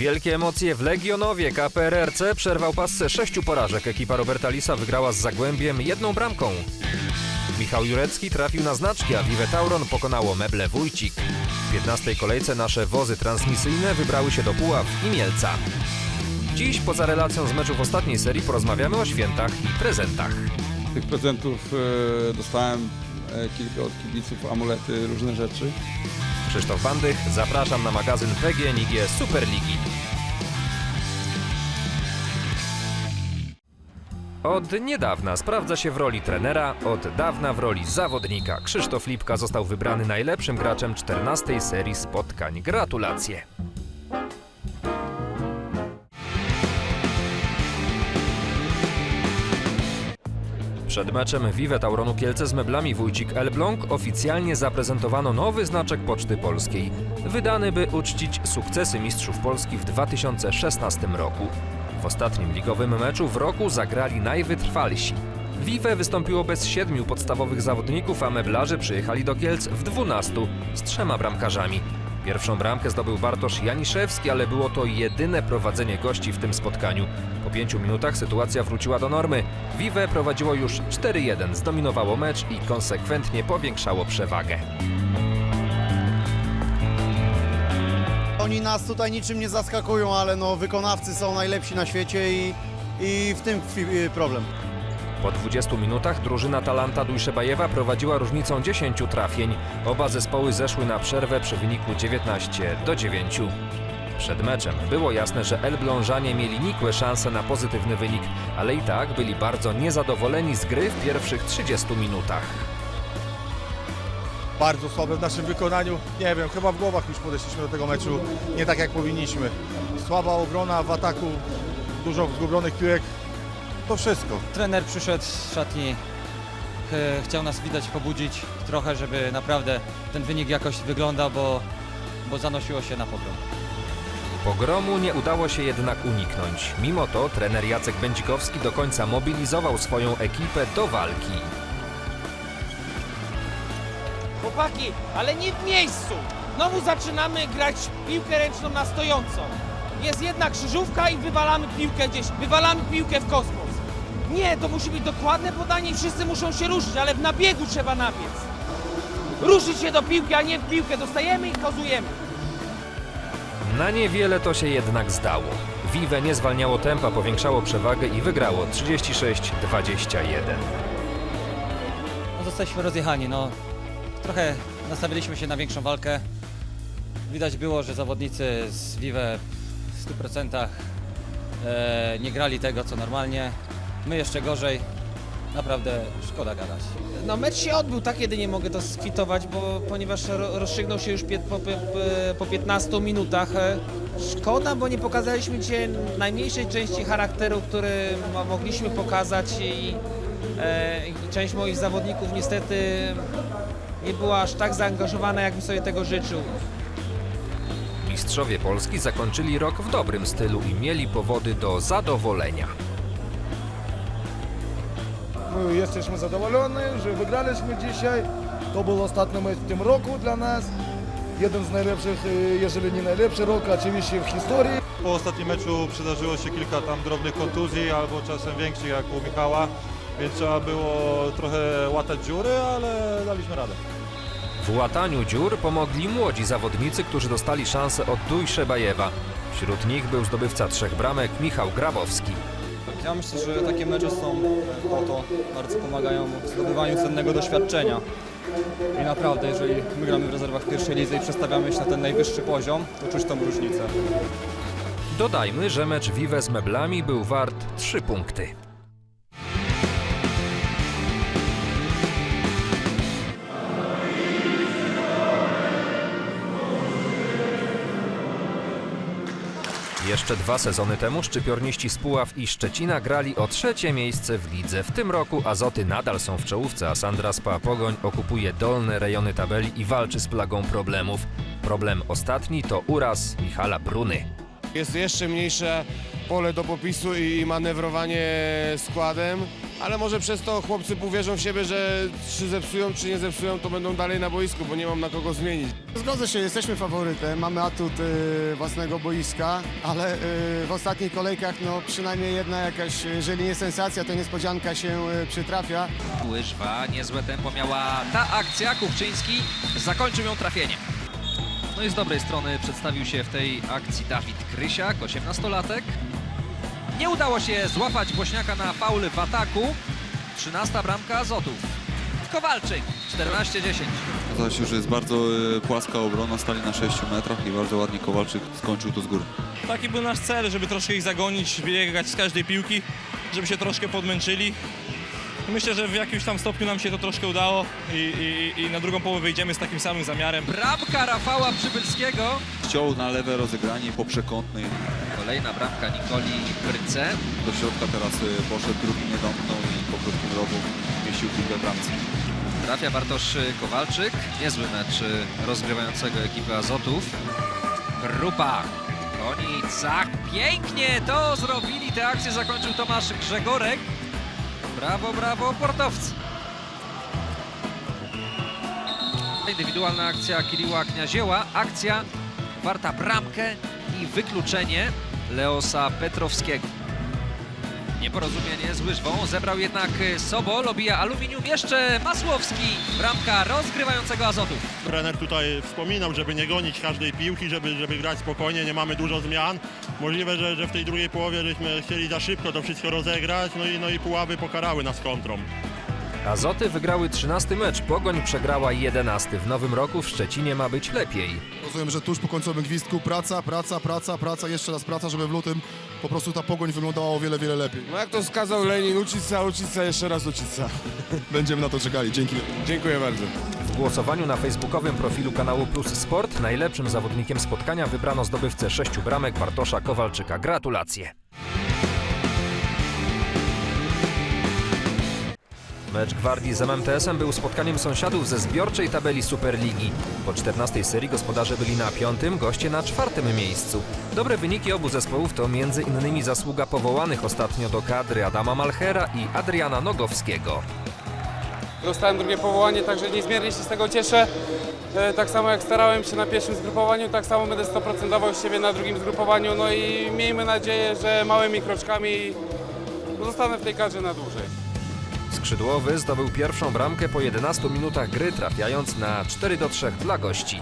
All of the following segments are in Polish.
Wielkie emocje w Legionowie. KPRRC przerwał passę sześciu porażek. Ekipa Roberta Lisa wygrała z Zagłębiem jedną bramką. Michał Jurecki trafił na znaczki, a Vive Tauron pokonało meble Wójcik. W 15. kolejce nasze wozy transmisyjne wybrały się do Puław i Mielca. Dziś, poza relacją z meczów ostatniej serii, porozmawiamy o świętach i prezentach. Tych prezentów e, dostałem e, kilka od kibiców, amulety, różne rzeczy. Krzysztof Bandych, zapraszam na magazyn PGNiG Superligi. Od niedawna sprawdza się w roli trenera, od dawna w roli zawodnika. Krzysztof Lipka został wybrany najlepszym graczem 14 serii spotkań. Gratulacje! Przed meczem Vive Tauronu Kielce z meblami Wójcik Elbląg oficjalnie zaprezentowano nowy znaczek Poczty Polskiej, wydany by uczcić sukcesy mistrzów Polski w 2016 roku. W ostatnim ligowym meczu w roku zagrali najwytrwalsi. Vive wystąpiło bez siedmiu podstawowych zawodników, a meblarze przyjechali do Kielc w 12 z trzema bramkarzami. Pierwszą bramkę zdobył Bartosz Janiszewski, ale było to jedyne prowadzenie gości w tym spotkaniu. Po pięciu minutach sytuacja wróciła do normy. Vive prowadziło już 4-1, zdominowało mecz i konsekwentnie powiększało przewagę. Oni nas tutaj niczym nie zaskakują, ale no, wykonawcy są najlepsi na świecie i, i w tym problem. Po 20 minutach drużyna Talanta Dujszebajewa prowadziła różnicą 10 trafień. Oba zespoły zeszły na przerwę przy wyniku 19 do 9. Przed meczem było jasne, że Elblążanie mieli nikłe szanse na pozytywny wynik, ale i tak byli bardzo niezadowoleni z gry w pierwszych 30 minutach. bardzo słabe w naszym wykonaniu. Nie wiem, chyba w głowach już podeszliśmy do tego meczu nie tak jak powinniśmy. Słaba obrona w ataku, dużo zgubionych piłek. To wszystko. Trener przyszedł z szatni, e, chciał nas widać pobudzić trochę, żeby naprawdę ten wynik jakoś wyglądał, bo, bo zanosiło się na pogrom. Pogromu nie udało się jednak uniknąć. Mimo to trener Jacek Będzikowski do końca mobilizował swoją ekipę do walki. Chłopaki, ale nie w miejscu. Znowu zaczynamy grać piłkę ręczną na stojąco. Jest jedna krzyżówka i wywalamy piłkę gdzieś, wywalamy piłkę w kosmos. Nie, to musi być dokładne podanie i wszyscy muszą się ruszyć, ale w nabiegu trzeba nabiec. Ruszyć się do piłki, a nie w piłkę. Dostajemy i kozujemy. Na niewiele to się jednak zdało. Vive nie zwalniało tempa, powiększało przewagę i wygrało 36-21. No, zostaliśmy rozjechani, no. Trochę nastawiliśmy się na większą walkę. Widać było, że zawodnicy z Vive w 100% e, nie grali tego, co normalnie. My jeszcze gorzej. Naprawdę szkoda gadać. No mecz się odbył, tak jedynie mogę to skwitować, bo ponieważ ro, rozstrzygnął się już pie, po, po, po 15 minutach. E, Szkoda, bo nie pokazaliśmy dzisiaj najmniejszej części charakteru, który mo- mogliśmy pokazać i, e, i część moich zawodników niestety nie była aż tak zaangażowana, jakbym sobie tego życzył. Mistrzowie Polski zakończyli rok w dobrym stylu i mieli powody do zadowolenia. My jesteśmy zadowoleni, że wygraliśmy dzisiaj. To był ostatni mecz w tym roku dla nas. Jeden z najlepszych, y, jeżeli nie najlepszy rok, oczywiście w historii. Po ostatnim meczu przydarzyło się kilka tam drobnych kontuzji albo czasem większych jak u Michała, więc trzeba było trochę łatać dziury, ale daliśmy radę. W łataniu dziur pomogli młodzi zawodnicy, którzy dostali szansę od Dujszebajewa. Wśród nich był zdobywca trzech bramek Michał Grabowski. Ja myślę, że takie mecze są po to, bardzo pomagają w zdobywaniu cennego doświadczenia. I naprawdę, jeżeli my gramy w rezerwach pierwszej lidze i przestawiamy się na ten najwyższy poziom, to czuć tą różnicę. Dodajmy, że mecz Vive z meblami był wart 3 punkty. Jeszcze dwa sezony temu szczypiorniści z Puław i Szczecina grali o trzecie miejsce w lidze. W tym roku Azoty nadal są w czołówce, a Sandra Spa Pogoń okupuje dolne rejony tabeli i walczy z plagą problemów. Problem ostatni to uraz Michala Bruny. Jest jeszcze mniejsze pole do popisu i manewrowanie składem, ale może przez to chłopcy uwierzą w siebie, że czy zepsują, czy nie zepsują, to będą dalej na boisku, bo nie mam na kogo zmienić. Zgodzę się, jesteśmy faworytem, mamy atut y, własnego boiska, ale y, w ostatnich kolejkach no przynajmniej jedna jakaś, jeżeli nie sensacja, to niespodzianka się y, przytrafia. Łyżwa, niezłe tempo miała ta akcja. Kuchczyński zakończył ją trafieniem. No i z dobrej strony przedstawił się w tej akcji Dawid Krysiak, 18-latek. Nie udało się złapać Bośniaka na faul w ataku. 13 bramka Azotów. Kowalczyk, 14-10. Okazało się, że jest bardzo e, płaska obrona, stali na 6 metrach i bardzo ładnie Kowalczyk skończył to z góry. Taki był nasz cel, żeby troszkę ich zagonić, biegać z każdej piłki, żeby się troszkę podmęczyli. Myślę, że w jakimś tam stopniu nam się to troszkę udało i, i, i na drugą połowę wyjdziemy z takim samym zamiarem. Bramka Rafała Przybylskiego. Chciał na lewe rozegranie po przekątnej. Kolejna bramka Nikoli Bryce. Do środka teraz e, poszedł, drugi nie domknął i po krótkim rogu mieścił piłkę bramce. Trafia Bartosz Kowalczyk. Niezły mecz rozgrywającego ekipy Azotów. Grupa. Konicach. Pięknie to zrobili. Tę akcję zakończył Tomasz Grzegorek. Brawo, brawo, portowcy. Indywidualna akcja Kiriła Kniazieła. Akcja warta bramkę i wykluczenie Leosa Petrowskiego. Nieporozumienie z łyżwą zebrał jednak Sobol, obija aluminium, jeszcze Masłowski, bramka rozgrywającego Azotów. Trener tutaj wspominał, żeby nie gonić każdej piłki, żeby, żeby grać spokojnie, nie mamy dużo zmian. Możliwe, że, że w tej drugiej połowie żeśmy chcieli za szybko to wszystko rozegrać, no i, no i puławy pokarały nas kontrą. Azoty wygrały 13 mecz, Pogoń przegrała 11. W nowym roku w Szczecinie ma być lepiej. Rozumiem, że tuż po końcowym gwizdku praca, praca, praca, praca, jeszcze raz praca, żeby w lutym po prostu ta pogoń wyglądała o wiele, wiele lepiej. No jak to skazał Lenin, ucica, ucica, jeszcze raz ucica. Będziemy na to czekali. Dzięki. Dziękuję bardzo. W głosowaniu na facebookowym profilu kanału Plus Sport najlepszym zawodnikiem spotkania wybrano zdobywcę sześciu bramek Bartosza Kowalczyka. Gratulacje! Mecz Gwardii z MMTS-em był spotkaniem sąsiadów ze zbiorczej tabeli Superligi. Po 14 serii gospodarze byli na piątym, goście na czwartym miejscu. Dobre wyniki obu zespołów to między innymi zasługa powołanych ostatnio do kadry Adama Malchera i Adriana Nogowskiego. Dostałem drugie powołanie, także niezmiernie się z tego cieszę. E, Tak samo jak starałem się na pierwszym zgrupowaniu, tak samo będę 100% dawał siebie na drugim zgrupowaniu. No i miejmy nadzieję, że małymi kroczkami zostanę w tej kadrze na dłużej. Skrzydłowy zdobył pierwszą bramkę po 11 minutach gry, trafiając na 4 do 3 dla gości.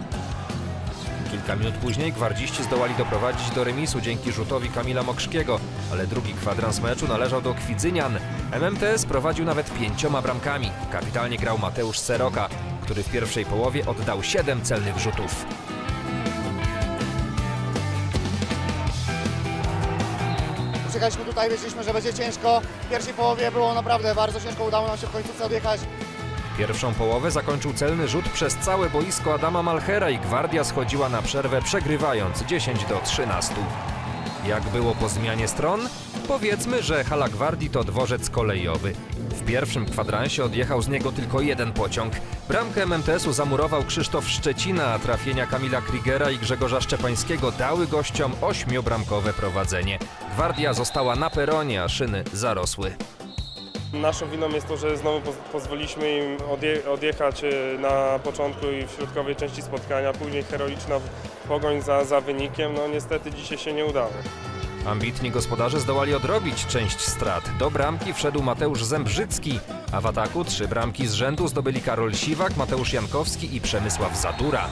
Kilka minut później gwardziści zdołali doprowadzić do remisu dzięki rzutowi Kamila Mokszkiego, ale drugi kwadrans meczu należał do Kwidzynian. MMTS prowadził nawet pięcioma bramkami. Kapitalnie grał Mateusz Seroka, który w pierwszej połowie oddał 7 celnych rzutów. Przyjechaliśmy tutaj, wiedzieliśmy, że będzie ciężko. W pierwszej połowie było naprawdę bardzo ciężko, udało nam się w końcówce odjechać. Pierwszą połowę zakończył celny rzut przez całe boisko Adama Malchera i Gwardia schodziła na przerwę przegrywając 10 do 13. Jak było po zmianie stron? Powiedzmy, że hala Gwardii to dworzec kolejowy. W pierwszym kwadransie odjechał z niego tylko jeden pociąg. Bramkę MMTS-u zamurował Krzysztof Szczecina, a trafienia Kamila Krigera i Grzegorza Szczepańskiego dały gościom ośmiobramkowe prowadzenie. Gwardia została na peronie, a szyny zarosły. Naszą winą jest to, że znowu pozwoliliśmy im odje odjechać e, na początku i w środkowej części spotkania, później heroiczna pogoń za, za wynikiem. No niestety dzisiaj się nie udało. Ambitni gospodarze zdołali odrobić część strat. Do bramki wszedł Mateusz Zembrzycki, a w ataku trzy bramki z rzędu zdobyli Karol Siwak, Mateusz Jankowski i Przemysław Zadura.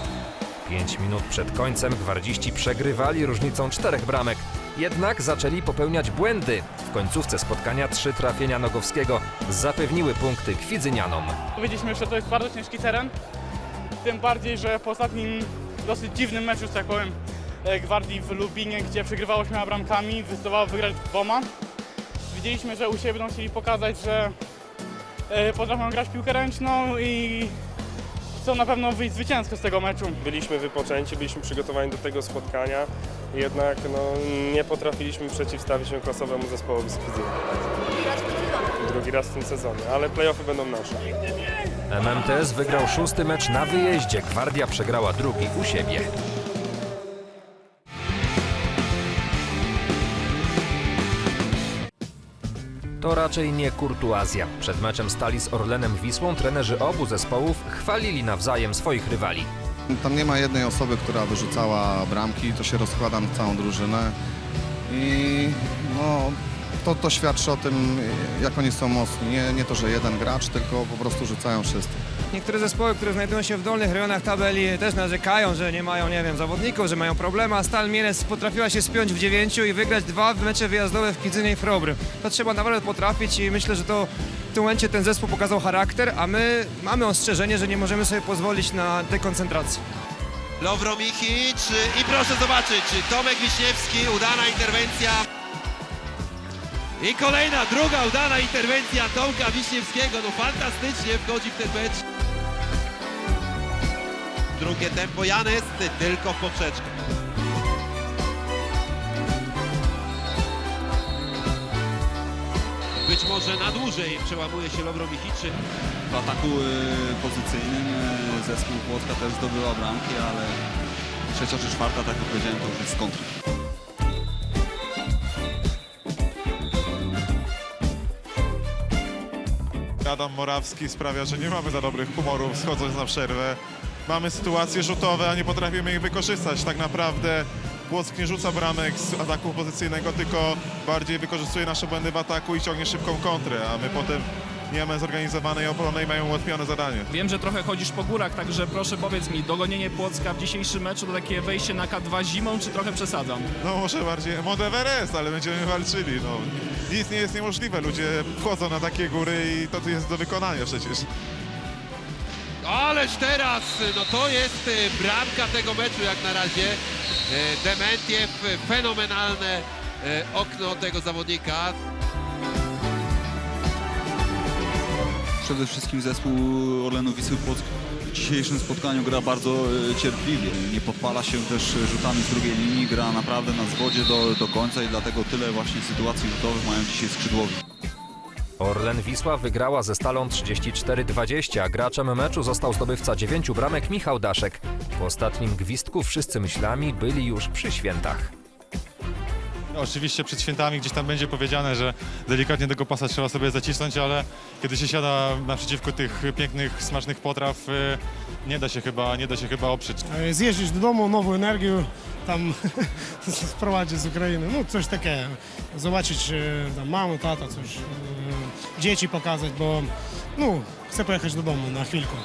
Pięć minut przed końcem gwardziści przegrywali różnicą czterech bramek. Jednak zaczęli popełniać błędy. W końcówce spotkania trzy trafienia Nogowskiego zapewniły punkty Kwidzynianom. Powiedzieliśmy, że to jest bardzo ciężki teren. Tym bardziej, że po ostatnim dosyć dziwnym meczu, tak powiem, Gwardii w Lubinie, gdzie przegrywało świema bramkami, zdołało wygrać dwoma. Widzieliśmy, że u siebie będą chcieli pokazać, że e, potrafią grać piłkę ręczną i chcą na pewno wyjść zwycięsko z tego meczu. Byliśmy wypoczęci, byliśmy przygotowani do tego spotkania, jednak no, nie potrafiliśmy przeciwstawić się klasowemu zespołowi z Kwidzyna. Drugi raz w tym sezonie, ale playoffy będą nasze. MMTS wygrał szósty mecz na wyjeździe. Gwardia przegrała drugi u siebie. To raczej nie kurtuazja. Przed meczem stali z Orlenem Wisłą trenerzy obu zespołów chwalili nawzajem swoich rywali. Tam nie ma jednej osoby, która wyrzucała bramki, to się rozkłada na całą drużynę i no, to, to świadczy o tym, jak oni są mocni. Nie, nie to, że jeden gracz, tylko po prostu rzucają wszyscy. Niektóre zespoły, które znajdują się w dolnych rejonach tabeli też narzekają, że nie mają, nie wiem, zawodników, że mają problemy, a Stal Mielec potrafiła się spiąć w dziewięciu i wygrać dwa mecze wyjazdowe w Kidzynie i Frobry. To trzeba naprawdę potrafić i myślę, że to w tym momencie ten zespół pokazał charakter, a my mamy ostrzeżenie, że nie możemy sobie pozwolić na dekoncentrację. Lowro Michicz i proszę zobaczyć, Tomek Wiśniewski, udana interwencja. I kolejna, druga udana interwencja Tomka Wiśniewskiego. No fantastycznie wchodzi w ten mecz. Drugie tempo Janes, tylko w poprzeczkę. Być może na dłużej przełamuje się Lowro Michicz. W ataku y, pozycyjnym y, zespół Płotka też zdobyła bramki, ale trzecia czy czwarta, tak jak powiedziałem, to już jest z kontry. Adam Morawski sprawia, że nie mamy za dobrych humorów schodząc na przerwę. Mamy sytuacje rzutowe, a nie potrafimy ich wykorzystać. Tak naprawdę Płock nie rzuca bramek z ataku pozycyjnego, tylko bardziej wykorzystuje nasze błędy w ataku i ciągnie szybką kontrę, a my potem nie mamy zorganizowanej obrony i mają ułatwione zadanie. Wiem, że trochę chodzisz po górach, także proszę powiedz mi, dogonienie Płocka w dzisiejszym meczu to takie wejście na K2 zimą, czy trochę przesadzam? No może bardziej Mount Everest, ale będziemy walczyli. No. Nic nie jest niemożliwe, ludzie wchodzą na takie góry i to jest do wykonania przecież. Ależ teraz, no to jest y, bramka tego meczu jak na razie. Y, Dementiew, fenomenalne y, okno tego zawodnika. Przede wszystkim zespół Orlenu Wisły Płock w dzisiejszym spotkaniu gra bardzo cierpliwie. Nie podpala się też rzutami z drugiej linii, gra naprawdę na zwodzie do, do końca i dlatego tyle właśnie sytuacji rzutowych mają dzisiaj skrzydłowi. Orlen Wisła wygrała ze Stalą 34-20, a graczem meczu został zdobywca dziewięciu bramek Michał Daszek. Po ostatnim gwizdku wszyscy myślami byli już przy świętach. Oczywiście przed świętami gdzieś tam będzie powiedziane, że delikatnie tego pasa trzeba sobie zacisnąć, ale kiedy się siada naprzeciwko tych pięknych, smacznych potraw, y, nie da się chyba, nie da się chyba oprzeć. Zjeździć do domu, nową energię tam sprowadzić z Ukrainy, no coś takiego. Zobaczyć e, tam mamę, tata, coś, e, dzieci pokazać, bo no, chcę pojechać do domu na chwilkę.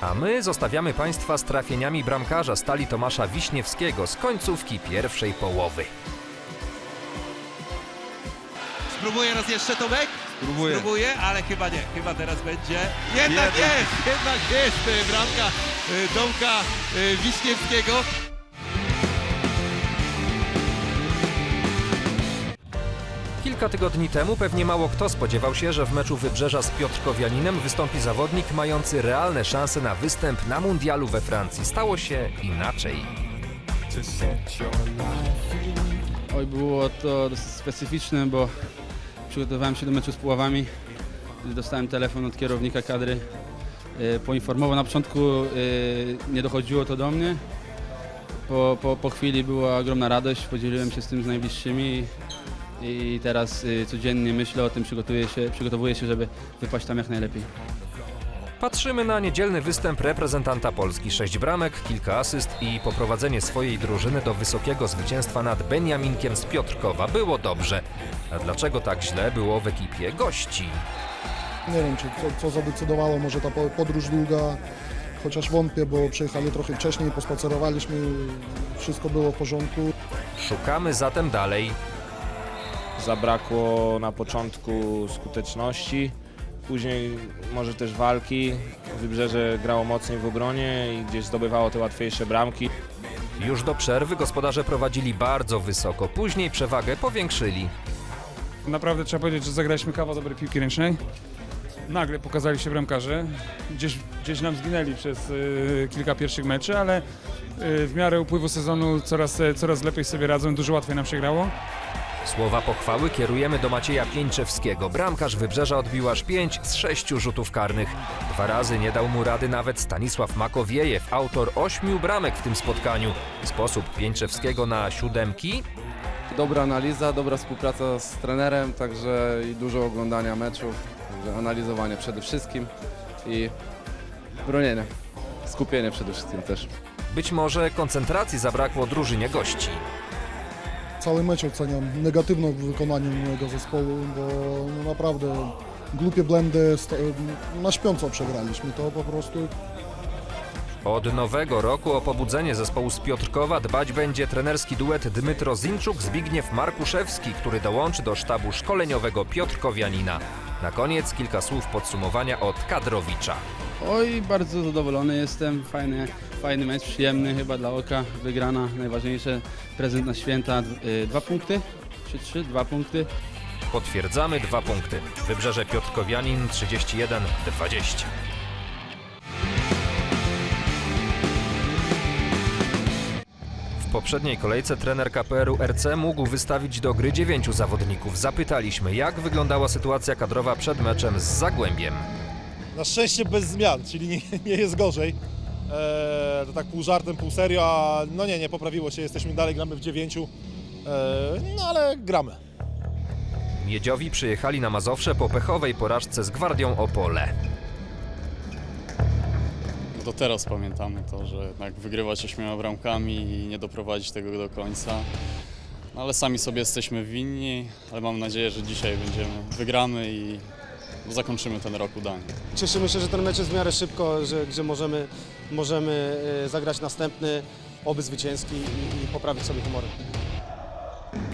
A my zostawiamy Państwa z trafieniami bramkarza stali Tomasza Wiśniewskiego z końcówki pierwszej połowy. Spróbuje raz jeszcze Tomek? Spróbuję. Spróbuje, ale chyba nie. Chyba teraz będzie. Jednak Jednak. jest! Jednak jest y, bramka y, Tomka y, Wiśniewskiego. Kilka tygodni temu pewnie mało kto spodziewał się, że w meczu Wybrzeża z Piotrkowianinem wystąpi zawodnik mający realne szanse na występ na mundialu we Francji. Stało się inaczej. Oj, było to specyficzne, bo przygotowałem się do meczu z Puławami. Dostałem telefon od kierownika kadry. E, Poinformował na początku, e, nie dochodziło to do mnie. Po, po, po chwili była ogromna radość, podzieliłem się z tym z najbliższymi i, teraz e, codziennie myślę o tym, przygotuję się, przygotowuję się, żeby wypaść tam jak najlepiej. Patrzymy na niedzielny występ reprezentanta Polski. Sześć bramek, kilka asyst i poprowadzenie swojej drużyny do wysokiego zwycięstwa nad Beniaminkiem z Piotrkowa. Było dobrze. A dlaczego tak źle było w ekipie gości? Nie wiem, czy co, co zadecydowało, może ta po- podróż długa, chociaż wątpię, bo przyjechali trochę wcześniej, pospacerowaliśmy, wszystko było w porządku. Szukamy zatem dalej. Zabrakło na początku skuteczności, później może też walki. Wybrzeże grało mocniej w obronie i gdzieś zdobywało te łatwiejsze bramki. Już do przerwy gospodarze prowadzili bardzo wysoko, później przewagę powiększyli. Naprawdę trzeba powiedzieć, że zagraliśmy kawał dobrej piłki ręcznej. Nagle pokazali się bramkarze. Gdzieś, gdzieś nam zginęli przez y, kilka pierwszych meczy, ale y, w miarę upływu sezonu coraz, coraz lepiej sobie radzą, dużo łatwiej nam się grało. Słowa pochwały kierujemy do Macieja Pieńczewskiego. Bramkarz Wybrzeża odbił aż pięć z sześciu rzutów karnych. Dwa razy nie dał mu rady nawet Stanisław Makowiejew, autor ośmiu bramek w tym spotkaniu. Sposób Pieńczewskiego na siódemki Dobra analiza, dobra współpraca z trenerem, także i dużo oglądania meczów, także analizowanie przede wszystkim i bronienie, skupienie przede wszystkim też. Być może koncentracji zabrakło drużynie gości. Cały mecz oceniam negatywno w wykonaniu mojego zespołu, bo no naprawdę głupie blendy na śpiąco przegraliśmy. To po prostu Od nowego roku o pobudzenie zespołu z Piotrkowa dbać będzie trenerski duet Dmytro Zinczuk-Zbigniew Markuszewski, który dołączy do sztabu szkoleniowego Piotrkowianina. Na koniec kilka słów podsumowania od Kadrowicza. Oj, bardzo zadowolony jestem. Fajny, fajny mecz, przyjemny chyba dla oka. Wygrana, najważniejsze. Prezent na święta. y, Dwa punkty? Czy trzy? Dwa punkty. Potwierdzamy dwa punkty. Wybrzeże Piotrkowianin 31-20. W poprzedniej kolejce trener KPR-u RC mógł wystawić do gry dziewięciu zawodników. Zapytaliśmy, jak wyglądała sytuacja kadrowa przed meczem z Zagłębiem. Na szczęście bez zmian, czyli nie, nie jest gorzej. Eee, to tak pół żartem, pół serio, a no nie, nie poprawiło się, jesteśmy dalej, gramy w dziewięciu, eee, no ale gramy. Miedziowi przyjechali na Mazowsze po pechowej porażce z Gwardią Opole. Do teraz pamiętamy to, że jednak wygrywać ośmioma bramkami i nie doprowadzić tego do końca. No, ale sami sobie jesteśmy winni, ale mam nadzieję, że dzisiaj będziemy, wygramy i zakończymy ten rok udanie. Cieszymy się, że ten mecz jest w miarę szybko, że, że możemy, możemy e, zagrać następny, oby zwycięski i, i poprawić sobie humory.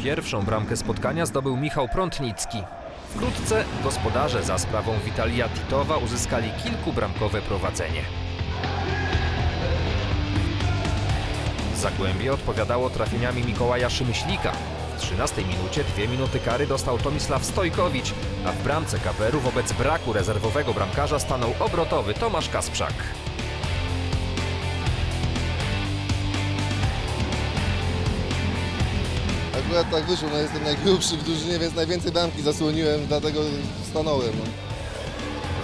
Pierwszą bramkę spotkania zdobył Michał Prątnicki. Wkrótce gospodarze za sprawą Witalia Titowa uzyskali kilkubramkowe prowadzenie. Zagłębie odpowiadało trafieniami Mikołaja Szymyślika. W 13 minucie dwie minuty kary dostał Tomisław Stojkowicz, a w bramce KPR-u wobec braku rezerwowego bramkarza stanął obrotowy Tomasz Kasprzak. Akurat tak wyszło, no jestem najgrubszy w drużynie, więc najwięcej bramki zasłoniłem, dlatego stanąłem. No.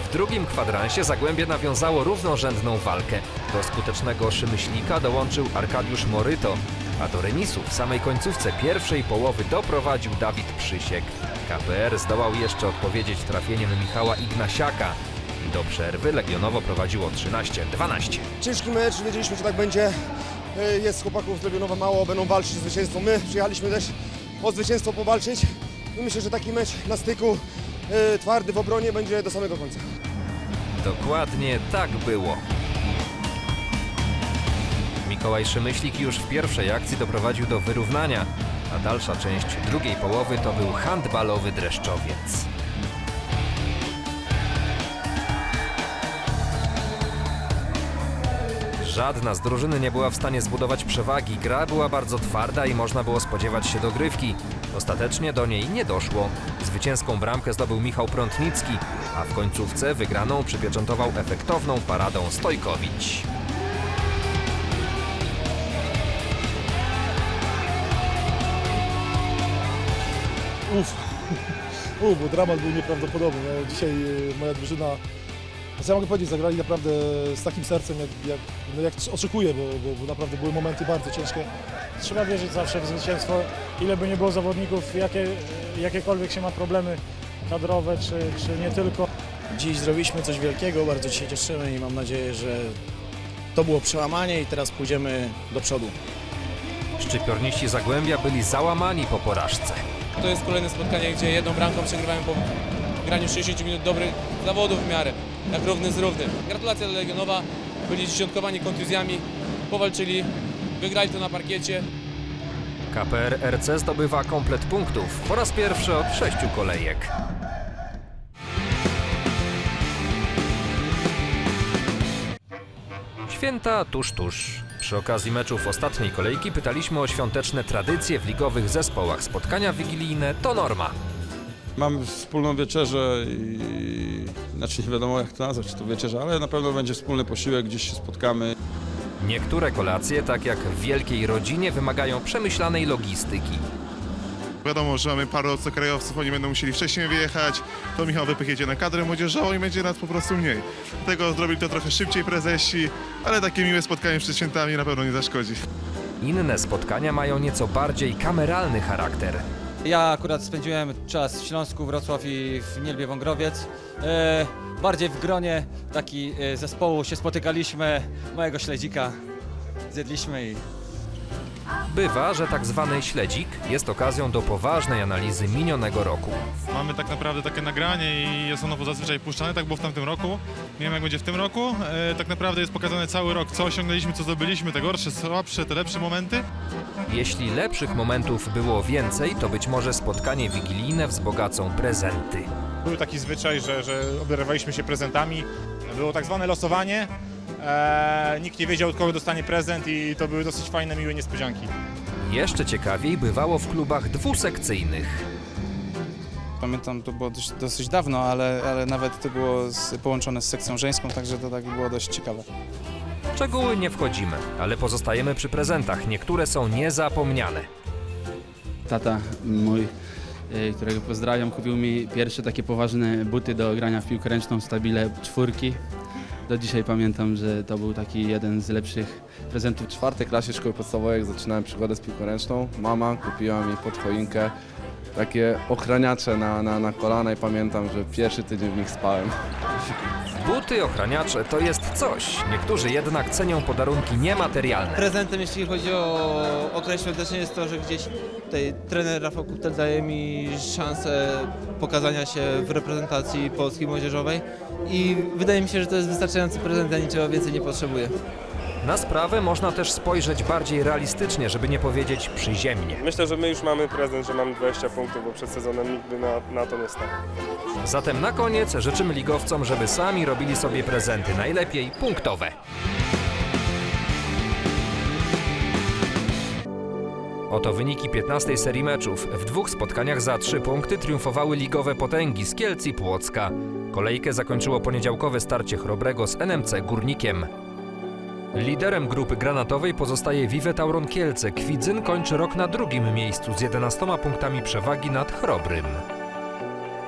W drugim kwadransie Zagłębie nawiązało równorzędną walkę. Do skutecznego Szymyślika dołączył Arkadiusz Moryto, a do remisu w samej końcówce pierwszej połowy doprowadził Dawid Przysiek. KPR zdołał jeszcze odpowiedzieć trafieniem Michała Ignasiaka i do przerwy Legionowo prowadziło 13-12. Ciężki mecz, wiedzieliśmy, że tak będzie. E, Jest chłopaków z Legionowa mało, będą walczyć o zwycięstwo. My przyjechaliśmy też o zwycięstwo powalczyć i myślę, że taki mecz na styku, e, twardy w obronie będzie do samego końca. Dokładnie tak było. Mikołaj Szymyślik już w pierwszej akcji doprowadził do wyrównania, a dalsza część drugiej połowy to był handbalowy dreszczowiec. Żadna z drużyny nie była w stanie zbudować przewagi. Gra była bardzo twarda i można było spodziewać się dogrywki. Ostatecznie do niej nie doszło. Zwycięską bramkę zdobył Michał Prątnicki, a w końcówce wygraną przypieczętował efektowną paradą Stojkowicz. Uff, Uf, bo dramat był nieprawdopodobny. Dzisiaj e, moja drużyna, co ja mogę powiedzieć, zagrali naprawdę z takim sercem, jak, jak, no jak oczekuję, bo, bo, bo naprawdę były momenty bardzo ciężkie. Trzeba wierzyć zawsze w zwycięstwo, ile by nie było zawodników, jakie, jakiekolwiek się ma problemy kadrowe, czy, czy nie tylko. Dziś zrobiliśmy coś wielkiego, bardzo się cieszymy i mam nadzieję, że to było przełamanie i teraz pójdziemy do przodu. Szczypiorniści Zagłębia byli załamani po porażce. To jest kolejne spotkanie, gdzie jedną bramką przegrywamy po graniu 60 minut dobrych zawodów w miarę, jak równy z równym. Gratulacje dla Legionowa, byli dziesiątkowani kontuzjami, powalczyli, wygrali to na parkiecie. KPR RC zdobywa komplet punktów po raz pierwszy od sześciu kolejek. Święta tuż tuż. Przy okazji meczów ostatniej kolejki pytaliśmy o świąteczne tradycje w ligowych zespołach. Spotkania wigilijne to norma. Mamy wspólną wieczerzę i znaczy nie wiadomo jak to nazwać, czy to wieczerza, ale na pewno będzie wspólny posiłek, gdzieś się spotkamy. Niektóre kolacje, tak jak w wielkiej rodzinie, wymagają przemyślanej logistyki. Wiadomo, że mamy paru obcokrajowców, oni będą musieli wcześniej wyjechać, to Michał Wypych jedzie na kadrę młodzieżową i będzie nas po prostu mniej. Dlatego zrobili to trochę szybciej prezesi, ale takie miłe spotkanie przed świętami na pewno nie zaszkodzi. Inne spotkania mają nieco bardziej kameralny charakter. Ja akurat spędziłem czas w Śląsku, Wrocław i w Nielbie Wągrowiec. E, bardziej w gronie taki e, zespołu się spotykaliśmy, mojego śledzika zjedliśmy i Bywa, że tak zwany śledzik jest okazją do poważnej analizy minionego roku. Mamy tak naprawdę takie nagranie i jest ono zazwyczaj puszczane, tak było w tamtym roku. Nie wiem jak będzie w tym roku. E, tak naprawdę jest pokazany cały rok, co osiągnęliśmy, co zdobyliśmy, te gorsze, słabsze, te lepsze momenty. Jeśli lepszych momentów było więcej, to być może spotkanie wigilijne wzbogacą prezenty. Był taki zwyczaj, że, że obdarowaliśmy się prezentami. Było tak zwane losowanie. E, nikt nie wiedział, od kogo dostanie prezent i to były dosyć fajne, miłe niespodzianki. Jeszcze ciekawiej bywało w klubach dwusekcyjnych. Pamiętam, to było dość, dosyć dawno, ale, ale nawet to było z, połączone z sekcją żeńską, także to tak było dość ciekawe. W szczegóły nie wchodzimy, ale pozostajemy przy prezentach. Niektóre są niezapomniane. Tata mój, y, którego pozdrawiam, kupił mi pierwsze takie poważne buty do grania w piłkę ręczną, stabile czwórki. Do dzisiaj pamiętam, że to był taki jeden z lepszych prezentów. W czwartej klasie szkoły podstawowej, jak zaczynałem przygodę z piłką ręczną, mama kupiła mi pod choinkę takie ochraniacze na, na, na kolana i pamiętam, że pierwszy tydzień w nich spałem. Buty ochraniacze to jest coś. Niektórzy jednak cenią podarunki niematerialne. Prezentem, jeśli chodzi o okres świąteczny, jest to, że gdzieś tutaj trener Rafał Kuptel daje mi szansę pokazania się w reprezentacji polskiej młodzieżowej i wydaje mi się, że to jest wystarczający prezent, ja niczego więcej nie potrzebuję. Na sprawę można też spojrzeć bardziej realistycznie, żeby nie powiedzieć przyziemnie. Myślę, że my już mamy prezent, że mamy 20 punktów, bo przed sezonem nigdy na, na to nie stał. Zatem na koniec życzymy ligowcom, żeby sami robili sobie prezenty, najlepiej punktowe. Oto wyniki 15 serii meczów. W dwóch spotkaniach za trzy punkty triumfowały ligowe potęgi z Kielc i Płocka. Kolejkę zakończyło poniedziałkowe starcie Chrobrego z NMC Górnikiem. Liderem grupy granatowej pozostaje Vive Tauron Kielce. Kwidzyn kończy rok na drugim miejscu z 11 punktami przewagi nad Chrobrym.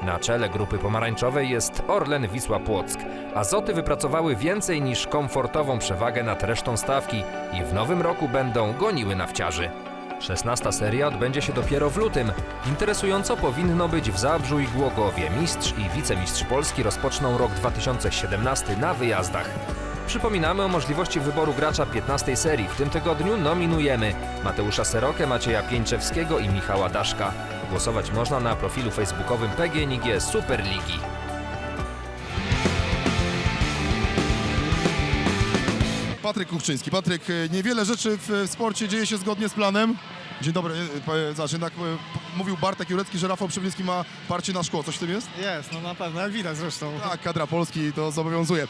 Na czele grupy pomarańczowej jest Orlen Wisła Płock. Azoty wypracowały więcej niż komfortową przewagę nad resztą stawki i w nowym roku będą goniły nawciarzy. 16 seria odbędzie się dopiero w lutym. Interesująco powinno być w Zabrzu i Głogowie. Mistrz i wicemistrz Polski rozpoczną rok 2017 na wyjazdach. Przypominamy o możliwości wyboru gracza 15 serii. W tym tygodniu nominujemy Mateusza Serokę, Macieja Pieńczewskiego i Michała Daszka. Głosować można na profilu facebookowym PGNiG Superligi. Patryk Kuchczyński. Patryk, e, niewiele rzeczy w w sporcie dzieje się zgodnie z planem. Dzień dobry, e, znaczy, tak, e, p- mówił Bartek Jurecki, że Rafał Przebliński ma parcie na szkło. Coś w tym jest? Jest, no na pewno, jak widać zresztą. Tak, kadra Polski to zobowiązuje.